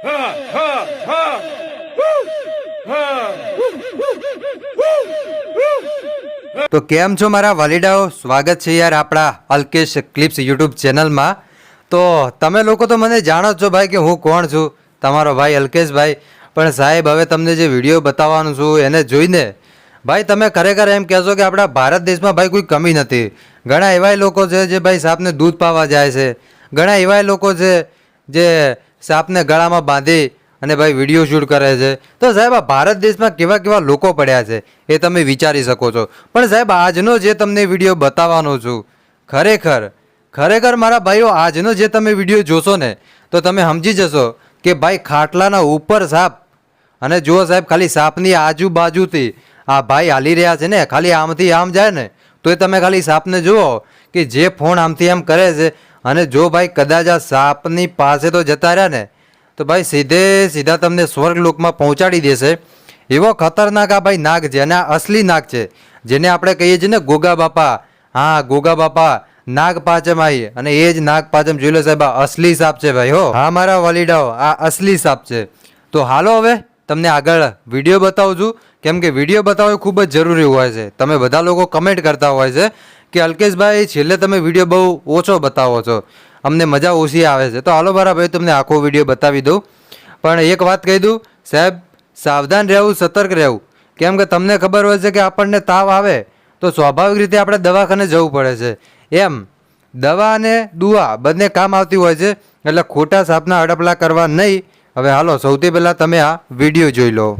તો કેમ છો મારા વાલીડાઓ? સ્વાગત છે યાર આપણા અલ્કેશ ક્લિપ્સ યુટ્યુબ ચેનલમાં. તો તમે લોકો તો મને જાણો છો ભાઈ કે હું કોણ છું? તમારો ભાઈ અલ્કેશભાઈ પણ સાહેબ, હવે તમને જે વીડિયો બતાવવાનું છું, એને જોઈને ભાઈ તમે ખરેખર એમ કહેશો કે આપણા ભારત દેશમાં ભાઈ કોઈ કમી નથી. ઘણા એવા લોકો છે જે ભાઈ સાપને દૂધ પાવા જાય છે. ઘણા એવા લોકો છે જે સાપને ગળામાં બાંધી અને ભાઈ વીડિયો શૂટ કરે છે. તો સાહેબ, આ ભારત દેશમાં કેવા કેવા લોકો પડ્યા છે એ તમે વિચારી શકો છો. પણ સાહેબ, આજનો જે તમને વીડિયો બતાવવાનો છું, ખરેખર ખરેખર મારા ભાઈઓ, આજનો જે તમે વીડિયો જોશો ને, તો તમે સમજી જશો કે ભાઈ ખાટલાના ઉપર સાપ અને જુઓ સાહેબ, ખાલી સાપની આજુબાજુથી આ ભાઈ હાલી રહ્યા છે ને, ખાલી આમથી આમ જાય ને, તો એ તમે ખાલી સાપને જુઓ કે જે ફોન આમથી આમ કરે છે અને જો ભાઈ કદાચ આ સાપની પાસે તો જતા રહ્યા ને, તો ભાઈ સીધે સીધા તમને સ્વર્ગલોકમાં પહોંચાડી દેશે. એવો ખતરનાક આ ભાઈ નાગ છે અને આ અસલી નાગ છે, જેને આપણે કહીએ છીએ ને ગોગા બાપા. હા, ગોગા બાપા, નાગ પાંચમ આવી અને એ જ નાગ પાંચમ જોઈ લો સાહેબ, આ અસલી સાપ છે ભાઈ, હો. હા, મારા વલીડાઓ, આ અસલી સાપ છે. તો હાલો હવે, તમને આગળ વીડિયો બતાવું છું. કેમ કે વીડિયો બતાવવો ખૂબ જ જરૂરી હોય છે. તમે બધા લોકો કમેન્ટ કરતા હોય છે. કે અલ્કેશભાઈ, છેલ્લે તમે વીડિયો બહુ ઓછો બતાવો છો. અમને મજા ઓછી આવે છે. તો હાલો મારા ભાઈ તમને આખો વીડિયો બતાવી દઉં. પણ એક વાત કહી દઉં, સાહેબ, સાવધાન રહેવું, સતર્ક રહેવું. કેમ કે તમને ખબર હોય છે કે આપણને તાવ આવે, તો સ્વાભાવિક રીતે આપણે દવાખાને જવું પડે છે. એમ, દવા અને દુઆ બંને કામ આવતી હોય છે, એટલે ખોટા સાપના અડપલા કરવા નહીં. હવે હાલો, સૌથી પહેલાં તમે આ વીડિયો જોઈ લો.